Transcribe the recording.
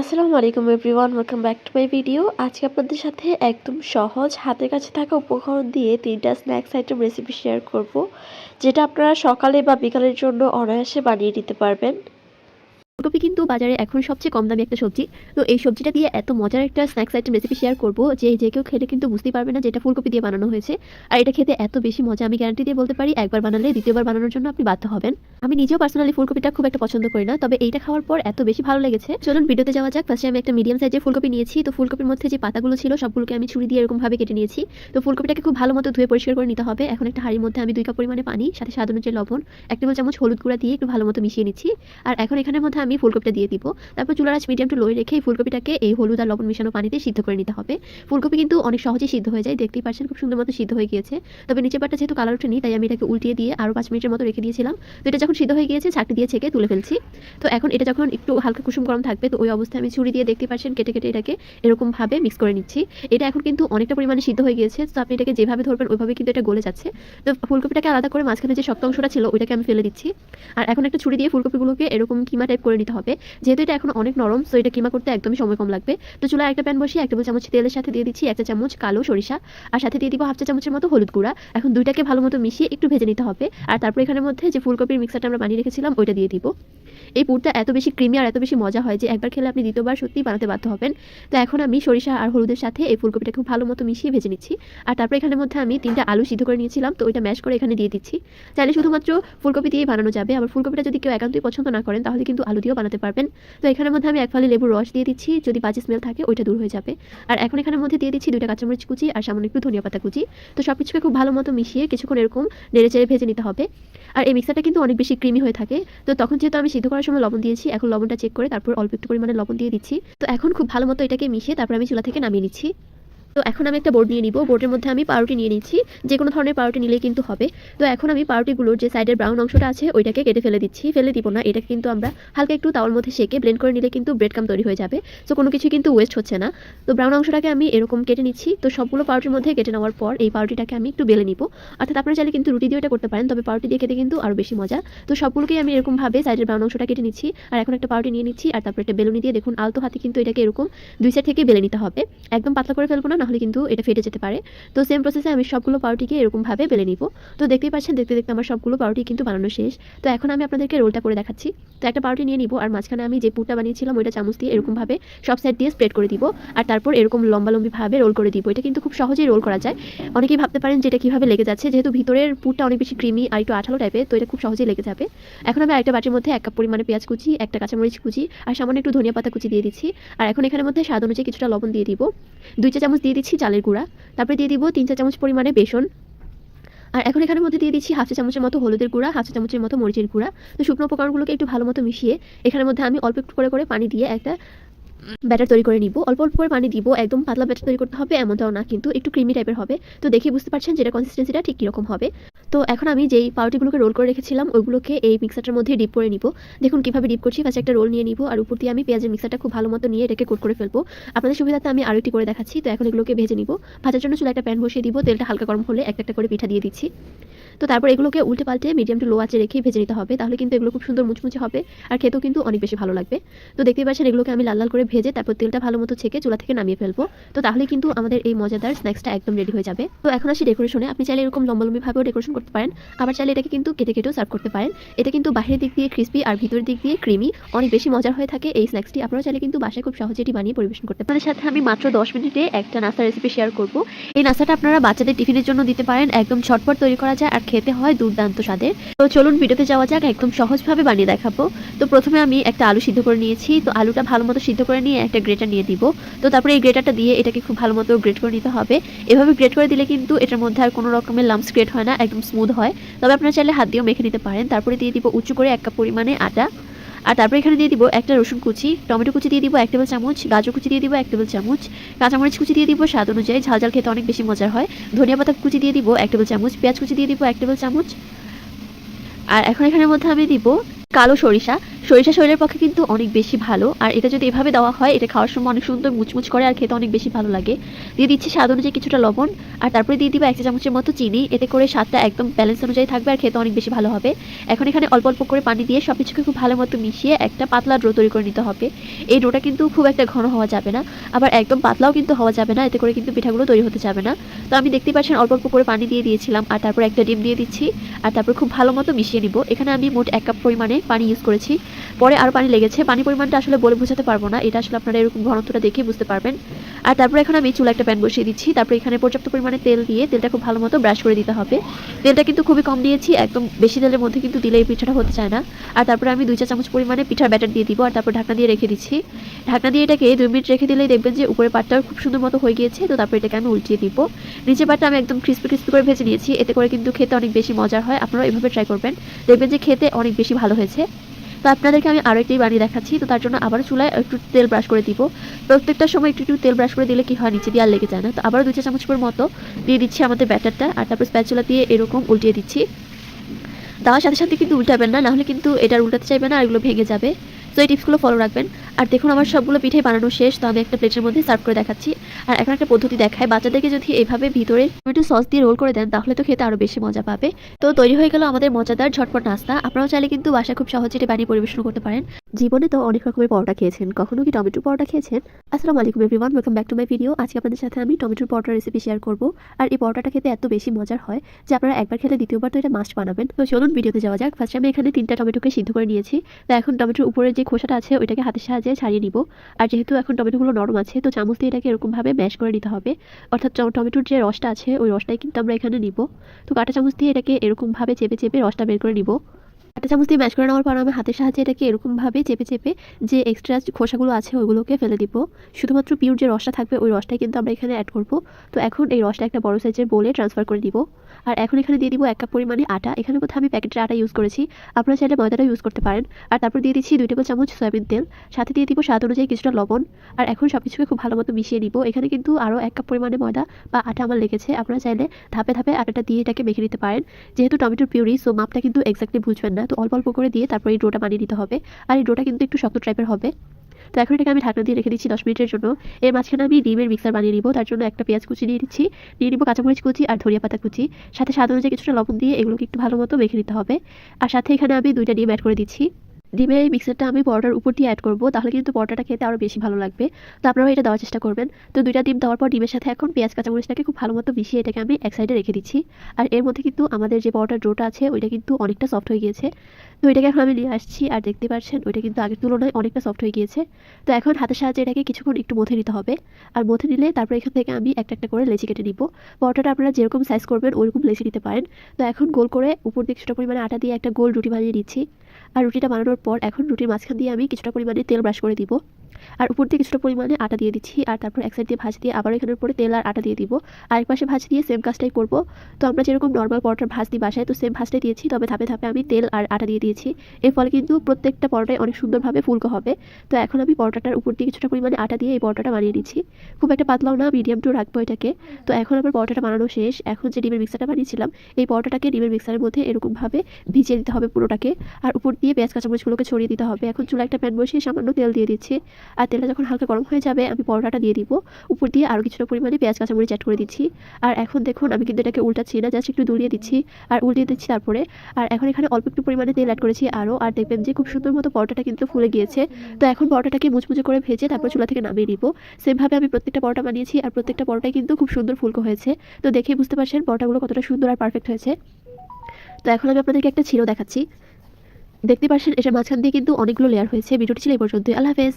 আসসালামু আলাইকুম everyone welcome back to my video আজকে আপনাদের সাথে একদম সহজ হাতের কাছে থাকা উপকরণ দিয়ে তিনটা স্ন্যাক্স আইটেম রেসিপি শেয়ার করব, যেটা আপনারা সকালে বা বিকালের জন্য অনায়াসে বানিয়ে নিতে পারবেন। ফুলকপি কিন্তু বাজারে এখন সবচেয়ে কম দামি একটা সবজি। তো এই সবজিটা দিয়ে এত মজার একটা স্ন্যাক্স আইটেম রেসিপি শেয়ার করব যে যে কেউ খেলে কিন্তু বুঝতেই পারবে না যে এটা ফুলকপি দিয়ে বানানো হয়েছে। আর এটা খেতে এত বেশি মজা আমি গ্যারান্টি দিয়ে বলতে পারি, একবার বানালে দ্বিতীয়বার বানানোর জন্য আপনি বাধ্য হবেন। আমি নিজেও পার্সোনালি ফুলকপিটা খুব একটা পছন্দ করি না, তবে এইটা খাওয়ার পর এত বেশি ভালো লেগেছে। চলুন ভিডিওতে যাওয়া যাক ফার্স্টে আমি একটা মিডিয়াম সাইজের ফুলকপি নিয়েছি। তো ফুলকপির মধ্যে যে পাতাগুলো ছিল সবগুলোকে আমি ছুরি দিয়ে এরকম ভাবে কেটে নিয়েছি। তো ফুলকপিটাকে খুব ভালো মতো ধুয়ে পরিষ্কার করে নিতে হবে। এখন একটা হাঁড়ির মধ্যে আমি দুই কাপ পরিমাণে পানি, সাথে স্বাদ অনুযায়ী লবণ, এক টেবিল চামচ হলুদ গুঁড়া দিয়ে একটু ভালো মতো মিশিয়ে নিচ্ছি। আর এখন এখানের মধ্যে আমি ফুলকপিটা দিয়ে দিব। তারপর চুলার আঁচ মিডিয়াম টু লোয়ে রেখে এই ফুলকপিটাকে এই হলুদ আর লবণ মিশানো পানিতে সিদ্ধ করে নিতে হবে। ফুলকপি কিন্তু অনেক সহজেই সিদ্ধ হয়ে যায়, দেখতেই পাচ্ছেন খুব সুন্দর মতো সিদ্ধ হয়ে গিয়েছে। তবে নিচে পাটটা যেহেতু কালার ওঠেনি, তাই আমি এটাকে উল্টিয়ে দিয়ে আরও পাঁচ মিনিটের মতো রেখে দিয়েছিলাম। তো এটা যখন সিদ্ধ হয়ে গিয়েছে, ছাঁকনি দিয়ে ছেঁকে তুলে ফেলছি। তো এখন এটা যখন একটু হালকা কুসুম গরম থাকবে, তো ওই অবস্থায় আমি ছুরি দিয়ে দেখতে পাচ্ছেন কেটে কেটে এটাকে এরকমভাবে মিক্স করে নিচ্ছি। এটা এখন কিন্তু অনেকটা পরিমাণে সিদ্ধ হয়ে গিয়েছে, তো আপনি এটাকে যেভাবে ধরবেন ওইভাবে কিন্তু এটা গলে যাচ্ছে। তো ফুলকপিটাকে আলাদা করে মাঝখানে যে শক্ত অংশটা ছিল, ওইটাকে আমি ফেলে দিচ্ছি। আর এখন একটা ছুরি দিয়ে ফুলকপিগুলোকে এরকম কিমা টাইপ করে নিতে হবে। যেহেতু এটা এখন অনেক নরম সো এটা কিমা করতে একদমই সময় কম লাগবে। তো চুলায় একটা প্যান বসিয়ে এক টেবিল চামচ তেলের সাথে দিয়ে দিচ্ছি একটা চামচ কালো সরিষা, আর সাথে দিয়ে দিব হাফ চা চামচের মতো হলুদ গুঁড়া। এখন দুইটাকে ভালো মতো মিশিয়ে একটু ভেজে নিতে হবে। আর তারপর এখানের মধ্যে যে ফুলকপির মিক্সারটা আমরা বানিয়ে রেখেছিলাম, ওইটা দিয়ে দিব। এই পুরটা এত বেশি ক্রিমি আর এত বেশি মজা হয় যে একবার খেলে আপনি দ্বিতীয়বার সত্যিই বানাতে বাধ্য হবেন। তো এখন আমি সরিষা আর হলুদের সাথে এই ফুলকপিটা খুব ভালো মতো মিশিয়ে ভেজে নিচ্ছি। আর তারপর এখানের মধ্যে আমি তিনটা আলু সিদ্ধ করে নিয়েছিলাম, তো ওইটা ম্যাশ করে এখানে দিয়ে দিচ্ছি। চাইলে শুধুমাত্র ফুলকপি দিয়ে বানানো যাবে, আবার ফুলকপিটা যদি কেউ একান্তই পছন্দ না করেন, তাহলে কিন্তু আলু দিয়েও বানাতে পারবেন। তো এখানের মধ্যে আমি এক ফালি লেবুর রস দিয়ে দিচ্ছি, যদি বাজে স্মেল থাকে ওইটা দূর হয়ে যাবে। আর এখন এখানের মধ্যে দিয়ে দিচ্ছি দুইটা কাঁচামরিচ কুচি আর সামান্য একটু ধনিয়া পাতা কুচি। তো সব কিছুকে খুব ভালো মতো মিশিয়ে কিছুক্ষণ এরকম নেড়ে চেড়ে ভেজে নিতে হবে। আর এই মিক্সারটা কিন্তু অনেক বেশি ক্রিমি হয়ে থাকে। তো তখন যেহেতু আমি সিদ্ধ করার সময় লবণ দিয়েছি। এখন লবণটা চেক করে তারপর অল্প একটু পরিমাণে লবণ দিয়ে দিচ্ছি। তো এখন খুব ভালো মতো এটাকে মিশিয়ে তারপর আমি চুলা থেকে নামিয়ে নিচ্ছি। তো এখন আমি একটা বোর্ড নিয়ে নিব। বোর্ডের মধ্যে আমি পাউরুটি নিয়ে নিচ্ছি। যে কোনো ধরনের পাউরুটি নিলেই কিন্তু হবে। তো এখন আমি পাউরুটিগুলোর যে সাইডের ব্রাউন অংশটা আছে, ওইটাকে কেটে ফেলে দিচ্ছি। ফেলে দিব না। এটাকে কিন্তু আমরা হালকা একটু তাওয়ার মধ্যে সেকে ব্লেন্ড করে নিলে কিন্তু ব্রেড কাম তৈরি হয়ে যাবে। তো কোনো কিছু কিন্তু ওয়েস্ট হচ্ছে না। তো ব্রাউন অংশটাকে আমি এরকম কেটে নিচ্ছি। তো সবগুলো পাউরুটির মধ্যে কেটে নেওয়ার পর এই পাউরুটিটাকে আমি একটু বেলে নিব। অর্থাৎ আপনারা চাইলে কিন্তু রুটি দিয়ে এটা করতে পারেন। তবে পাউরুটি দিয়ে খেতে কিন্তু আরও বেশি মজা। তো সবগুলোকেই আমি এরকমভাবে সাইডের ব্রাউন অংশটা কেটে নিচ্ছি। আর এখন একটা পাউরুটি নিয়ে নিচ্ছি। আর তারপর একটা বেলুনি দিয়ে দেখুন, আলতো হাতে কিন্তু এটাকে এরকম দুই সাইড থেকে বেলে নিতে হবে। একদম পাতলা করে ফেলব না নাহলে কিন্তু এটা ফেটে যেতে পারে। তো সেম প্রসেসে আমি সবগুলো পাউরুটিকে এরকমভাবে বেলে নিব। তো দেখতেই পাচ্ছেন, দেখতে দেখতে আমার সবগুলো পাউরুটি কিন্তু বানানো শেষ। তো এখন আমি আপনাদেরকে রোলটা করে দেখাচ্ছি। তো একটা পাউরুটি নিয়ে নিব, আর মাঝখানে আমি যে পুরটা বানিয়েছিলাম, ওইটা চামচ দিয়ে এরকমভাবে সব সাইড দিয়ে স্প্রেড করে দিব। আর তারপর এরকম লম্বা লম্বিভাবে রোল করে দিব। এটা কিন্তু খুব সহজেই রোল করা যায়। অনেকেই ভাবতে পারেন যে এটা কীভাবে লেগে যাচ্ছে। যেহেতু ভিতরের পুরটা অনেক বেশি ক্রিমি আর একটু আঠালো টাইপের তো এটা খুব সহজেই লেগে যাবে। এখন আমি আরেকটা বাটির মধ্যে এক কাপ পরিমাণে পেঁয়াজ কুচি, একটা কাঁচামরিচ কুচি, আর সামান্য একটু ধনিয়া পাতা কুচি দিয়ে দিচ্ছি। আর এখন এখানের মধ্যে স্বাদ অনুযায়ী কিছুটা লবণ দিয়ে দিব। দুই চা চামচ দিয়ে দিচ্ছি চালের গুঁড়া। তারপরে দিয়ে দিব তিন চা চামচ পরিমাণে বেসন। আর এখন এখানের মধ্যে দিয়ে দিচ্ছি হাফ চা চামচের মতো হলুদের গুঁড়া, হাফ চা চামচের মতো মরিচের গুঁড়া। তো শুকনো উপকরণগুলোকে একটু ভালো মতো মিশিয়ে এখানের মধ্যে আমি অল্প একটু করে করে পানি দিয়ে একটা ব্যাটার তৈরি করে নিব। অল্প অল্প করে পানি দিব, একদম পাতলা ব্যাটার তৈরি করতে হবে, এমনটাও না, কিন্তু একটু ক্রিমি টাইপের হবে। তো দেখে বুঝতে পারছেন যেটা কনসিস্টেন্সিটা ঠিক কীরকম হবে। তো এখন আমি যেই পাউরুটিগুলোকে রোল করে রেখেছিলাম, ওইগুলোকে এই মিক্সারটার মধ্যে ডিপ করে নিব। দেখুন কীভাবে ডিপ করছি ফার্স্ট একটা রোল নিয়ে নিব, আর উপর দিয়ে আমি পেঁয়াজের মিক্সারটা খুব ভালো মতো নিয়ে এটাকে কোট করে ফেলব। আপনাদের সুবিধাতে আমি আরও একটি করে দেখাচ্ছি। তো এখন এগুলোকে ভেজে নিব। ভাজার জন্য চুলা একটা প্যান বসিয়ে দিব। তেলটা হালকা গরম হলে একটা একটা করে পিঠা দিয়ে দিচ্ছি। তো তারপর এগুলোকে উল্টে পাল্টে মিডিয়াম টু লো আঁচে রেখেই ভেজে নিতে হবে। তাহলে কিন্তু এগুলো খুব সুন্দর মুচমুচে হবে আর খেতেও কিন্তু অনেক বেশি ভালো লাগবে। তো দেখতেই পাচ্ছেন এগুলোকে আমি লাল লাল করে ভেজে তারপর তেলটা ভালো মতো ছেঁকে চুলা থেকে নামিয়ে ফেলব। তো তাহলে কিন্তু আমাদের এই মজাদার স্ন্যাক্সটা একদম রেডি হয়ে যাবে। তো এখন আসি ডেকোরেশনে আপনি চাইলে এরকম লম্বালম্বিভাবেও ডেকোরেশন করতে পারেন। আবার চাইলে এটাকে কিন্তু কেটে কেটেও সার্ভ করতে পারেন। এটা কিন্তু বাইরের দিক দিয়ে ক্রিস্পি আর ভিতরের দিক দিয়ে ক্রিমি অনেক বেশি মজার হয়ে থাকে এই স্ন্যাক্সটি। আপনারা চাইলে কিন্তু বাসায় খুব সহজে এটি বানিয়ে পরিবেশন করতে পারেন। সাথে আমি মাত্র দশ মিনিটে একটা নাস্তা রেসিপি শেয়ার করব। এই নাস্তাটা আপনারা বাচ্চাদের টিফিনের জন্য দিতে পারেন। একদম ছটপট তৈরি করা যায় আর খেতে হয় দুর্দান্ত স্বাদের। তো চলুন ভিডিওতে যাওয়া যাক, একদম সহজভাবে বানিয়ে দেখাবো। তো প্রথমে আমি একটা আলু সিদ্ধ করে নিয়েছি। তো আলুটা ভালো মতো সিদ্ধ করে নিয়ে একটা গ্রেটার নিয়ে দিব। তো তারপরে এই গ্রেটারটা দিয়ে এটাকে খুব ভালো মতো গ্রেট করে নিতে হবে। এভাবে গ্রেট করে দিলে কিন্তু এটার মধ্যে আর কোনো রকমের লাম্পস গ্রেট হয় না, একদম স্মুথ হয়। তবে আপনারা চাইলে হাত দিয়েও মেখে নিতে পারেন। তারপরে দিয়ে দিব উঁচু করে এক কাপ পরিমাণে আটা আর তারপরে এখানে দিয়ে দিব একটা রসুন কুচি, টমেটো কুচি দিয়ে দিব এক টেবিল চামচ, গাজর কুচি দিয়ে দিব এক টেবিল চামচ, কাঁচামরিচ কুচি দিয়ে দিব স্বাদ অনুযায়ী, ঝাল ঝাল খেতে অনেক বেশি মজার হয়। ধনিয়া পাতা কুচি দিয়ে দিব এক টেবিল চামচ, পেঁয়াজ কুচি দিয়ে দিব এক টেবিল চামচ। আর এখন এখানের মধ্যে আমি দিব কালো সরিষা। সরিষা শরীরের পক্ষে কিন্তু অনেক বেশি ভালো। আর এটা যদি এভাবে দেওয়া হয়, এটা খাওয়ার সময় অনেক সুন্দর মুচমুচ করে আর খেতে অনেক বেশি ভালো লাগে। দিয়ে দিচ্ছি স্বাদ অনুযায়ী কিছুটা লবণ। আর তারপরে দিয়ে দিবা এক চা চামচের মতো চিনি। এতে করে স্বাদটা একদম ব্যালেন্স অনুযায়ী থাকবে আর খেতে অনেক বেশি ভালো হবে। এখন এখানে অল্প অল্প করে পানি দিয়ে সব কিছুকে খুব ভালো মতো মিশিয়ে একটা পাতলা ডো তৈরি করে নিতে হবে। এই ডোটা কিন্তু খুব একটা ঘন হওয়া যাবে না। আবার একদম পাতলাও কিন্তু হওয়া যাবে না। এতে করে কিন্তু পিঠাগুলো তৈরি হতে যাবে না। তো আমি দেখতে পাচ্ছেন অল্প অল্প করে পানি দিয়ে দিয়েছিলাম। আর তারপর একটা ডিম দিয়ে দিচ্ছি। আর তারপর খুব ভালো মতো মিশিয়ে নিব। এখানে আমি মোট এক কাপ পরিমাণে পানি ইউজ করেছি। পরে আরও পানি লেগেছে। পানি পরিমাণটা আসলে বলে বোঝাতে পারব না। এটা আসলে আপনারা এরকম ঘনত্বটা দেখে বুঝতে পারবেন। আর তারপর এখন আমি চুলা একটা প্যান বসিয়ে দিচ্ছি। তারপর এখানে পর্যাপ্ত পরিমাণে তেল দিয়ে তেলটা খুব ভালো মতো ব্রাশ করে দিতে হবে। তেলটা কিন্তু খুবই কম দিয়েছি। একদম বেশি তেলের মধ্যে কিন্তু দিলে এই পিঠাটা হতে চায় না। আর তারপরে আমি দুই চা চামচ পরিমাণে পিঠার ব্যাটার দিয়ে দিব। আর তারপর ঢাকনা দিয়ে রেখে দিচ্ছি। ঢাকনা দিয়ে এটাকে দুই মিনিট রেখে দিলেই দেখবেন যে উপরের পাটটাও খুব সুন্দর মতো হয়ে গিয়েছে। তো তারপর এটাকে আমি উল্টিয়ে দিব। নিচের পাটটা আমি একদম ক্রিস্পি ক্রিস্পি করে ভেজে নিয়েছি। এতে করে কিন্তু খেতে অনেক বেশি মজার হয়। আপনারা এভাবে ট্রাই করবেন। দেখবেন যে খেতে অনেক বেশি ভালো হয়েছে তো আপনাদেরকে আমি আরও একটি বানিয়ে দেখাচ্ছি, তো তার জন্য আবার চুলায় একটু তেল ব্রাশ করে দিব। প্রত্যেকটা সময় একটু একটু তেল ব্রাশ করে দিলে কি হয়, নিচে দিয়ে আর লেগে যায় না। তো আবারও দুই চা চামচ করে মতো দিয়ে দিচ্ছি আমাদের ব্যাটারটা, আর তারপর স্প্যাচুলা দিয়ে এরকম উল্টিয়ে দিচ্ছি। দেওয়ার সাথে সাথে কিন্তু উল্টাবেন না, নাহলে কিন্তু এটা উল্টাতে চাইবে না, আর এগুলো ভেঙে যাবে। তো এই টিপসগুলো ফলো রাখবেন। আর দেখুন, আমার সবগুলো পিঠে বানানো শেষ, তো আমি একটা প্লেটের মধ্যে সার্ভ করে দেখাচ্ছি। আর এখন একটা পদ্ধতি দেখায় বাচ্চাদেরকে যদি এইভাবে ভিতরে টমেটো সস দিয়ে রোল করে দেন, তাহলে তো খেতে আরও বেশি মজা পাবে। তো তৈরি হয়ে গেল আমাদের মজাদার ঝটপট নাস্তা। আপনারাও চাইলে কিন্তু বাসা খুব সহজে এটা বানিয়ে পরিবেশন করতে পারেন। জীবনে তো অনেক রকমের পরোটা খেয়েছেন। কখনো কি টমেটো পরোটা খেয়েছেন? আসসালামু আলাইকুম everyone welcome back to my video আজকে আপনাদের সাথে আমি টমেটোর পরোটা রেসিপি শেয়ার করব। আর এই পরোটাটা খেতে এত বেশি মজার হয় যে আপনারা একবার খেলে দ্বিতীয়বার তো এটা মাস্ট বানাবেন। তো চলুন ভিডিওতে যাওয়া যাক। ফার্স্টে আমি এখানে তিনটা টমেটোকে সিদ্ধ করে নিয়েছি। তো এখন টমেটোর উপরে যে খোসাটা আছে, ওইটাকে হাতের সাহায্যে ছাড়িয়ে নিব। আর যেহেতু এখন টমেটোগুলো নরম আছে, তো চামচ দিয়ে এটাকে এরকমভাবে ম্যাশ করে নিতে হবে। অর্থাৎ টমেটোর যে রসটা আছে, ওই রসটাই কিন্তু আমরা এখানে নিব। তো কাটা চামচ দিয়ে এটাকে এরকমভাবে চেপে চেপে রসটা বের করে নিব। কাঁটা চামচ দিয়ে ম্যাশ করে নেওয়ার পর আমি হাতের সাহায্যে এটাকে এরকমভাবে চেপে চেপে যে এক্সট্রা খোসাগুলো আছে ওইগুলোকে ফেলে দিব। শুধুমাত্র পিওর যে রসটা থাকবে ওই রসটাই কিন্তু আমরা এখানে অ্যাড করব। তো এখন এই রসটা একটা বড় সাইজের বোলে ট্রান্সফার করে দিব। আর এখন এখানে দিয়ে দিব এক কাপ পরিমাণে আটা। এখানে কোথাও আমি প্যাকেটের আটা ইউজ করেছি। আপনারা চাইলে ময়দাটা ইউজ করতে পারেন। আর তারপর দিয়ে দিচ্ছি দুই টেবিল চামচ সয়াবিন তেল। সাথে দিয়ে দিব স্বাদ অনুযায়ী কিছুটা লবণ। আর এখন সব কিছুকে খুব ভালো মতো মিশিয়ে নিব। এখানে কিন্তু আরও এক কাপ পরিমাণে ময়দা বা আটা আমার লেগেছে। আপনারা চাইলে ধাপে ধাপে আটাটা দিয়ে এটাকে মেখে নিতে পারেন। যেহেতু টমেটোর পিউরি সো মাপটা কিন্তু এক্স্যাক্টলি বুঝবেন না। তো অল্প অল্প করে দিয়ে তারপর এই ডোটা বানিয়ে নিতে হবে। আর এই ডোটা কিন্তু একটু শক্ত টাইপের হবে। তো এখন এটাকে আমি ঢাকনা দিয়ে রেখে দিচ্ছি দশ মিনিটের জন্য। এর মাঝখানে আমি ডিমের মিক্সার বানিয়ে নিব। তার জন্য একটা পেঁয়াজ কুচি নিয়ে নিচ্ছি। নিয়ে নিব কাঁচামরিচ কুচি আর ধরিয়া পাতা কুচি। সাথে স্বাদ অনুযায়ী কিছুটা লবণ দিয়ে এগুলোকে একটু ভালো মতো মেখে নিতে হবে। আর সাথে এখানে আমি দুইটা ডিম অ্যাড করে দিচ্ছি। ডিমের এই মিক্সারটা আমি পরোটার উপর দিয়ে অ্যাড করব, তাহলে কিন্তু পরোটাটা খেতে আরও বেশি ভালো লাগবে। তো আপনারাও এটা দেওয়ার চেষ্টা করবেন। তো দুইটা ডিম দেওয়ার পর ডিমের সাথে এখন পেঁয়াজ কাঁচামরিচটাকে খুব ভালো মতো মিশিয়ে এটাকে আমি এক সাইডে রেখে দিচ্ছি। আর এর মধ্যে কিন্তু আমাদের যে পরোটার ডোটা আছে, ওইটা কিন্তু অনেকটা সফট হয়ে গিয়েছে। তো এটাকে এখন আমি নিয়ে আসছি, আর দেখতে পাচ্ছেন ওইটা কিন্তু আগের তুলনায় অনেকটা সফট হয়ে গিয়েছে। তো এখন হাতের সাহায্যে এটাকে কিছুক্ষণ একটু মথে নিতে হবে। আর মথে নিলে তারপর এখান থেকে আমি একটা একটা করে লেচি কেটে নিব। পরোটাটা আপনারা যেরকম সাইজ করবেন, ওইরকম লেচি নিতে পারেন। তো এখন গোল করে উপর দিয়ে কিছুটা পরিমাণে আটা দিয়ে একটা গোল রুটি বানিয়ে নিচ্ছি। আর রুটিটা বানানোর পর এখন রুটির মাঝখান দিয়ে আমি কিছুটা পরিমাণে তেল ব্রাশ করে দিব। আর উপর দিয়ে কিছুটা পরিমাণে আটা দিয়ে দিচ্ছি, আর তারপর এক সাইড দিয়ে ভাজ দিয়ে আবার এখানের উপরে তেল আর আটা দিয়ে দিব। আরেক পাশে ভাজ দিয়ে সেম কাজটাই করব। তো আমরা যেরকম নর্মাল পরোটার ভাজ দিই বাসায়, তো সেম ভাজটাই দিয়েছি, তবে ধাপে ধাপে আমি তেল আর আটা দিয়ে দিয়েছি। এর ফলে কিন্তু প্রত্যেকটা পরোটাই অনেক সুন্দরভাবে ফুলকো হবে। তো এখন আমি পরোটাটার উপর দিয়ে কিছুটা পরিমাণে আটা দিয়ে এই পরোটাটা বানিয়ে নিচ্ছি। খুব একটা পাতলাও না মিডিয়াম টু রাখব এটাকে। তো এখন আমার পরোটাটা বানানো শেষ। এখন যে ডিমের মিক্সারটা বানিয়েছিলাম, এই পরোটাটাকে ডিমের মিক্সারের মধ্যে এরকমভাবে ভিজিয়ে দিতে হবে পুরোটাকে। আর উপর দিয়ে পেঁয়াজ কাঁচামরিচগুলোকে ছড়িয়ে দিতে হবে। এখন চুলা একটা প্যান বসিয়ে সামান্য তেল দিয়ে দিচ্ছি। আর তেলটা যখন হালকা গরম হয়ে যাবে, আমি পরোটাটা দিয়ে দিব। উপর দিয়ে আরও কিছুটা পরিমাণে পেঁয়াজ, কাঁচামরিচ অ্যাড করে দিচ্ছি। আর এখন দেখুন, আমি কিন্তু এটাকে উল্টাচ্ছি না জাস্ট একটু দুলিয়ে দিচ্ছি। আর উল্টিয়ে দিচ্ছি তারপরে। আর এখন এখানে অল্প একটু পরিমাণে তেল অ্যাড করেছি আরও আর দেখবেন যে খুব সুন্দর মতো পরোটাটা কিন্তু ফুলে গিয়েছে। তো এখন পরোটাটাকে মুচমুচে করে ভেজে তারপর চুলা থেকে নামিয়ে নিব। সেমভাবে আমি প্রত্যেকটা পরোটা বানিয়েছি আর প্রত্যেকটা পরোটাই কিন্তু খুব সুন্দর ফুলকো হয়েছে। তো দেখেই বুঝতে পারছেন পরোটাগুলো কতটা সুন্দর আর পারফেক্ট হয়েছে। তো এখন আমি আপনাদেরকে একটা ছিঁড়ো দেখাচ্ছি। দেখতে পাচ্ছেন এটার মাঝখান দিয়ে কিন্তু অনেকগুলো লেয়ার হয়েছে। ভিডিওটি ছিল এই পর্যন্তই। আল্লাহ হাফেজ।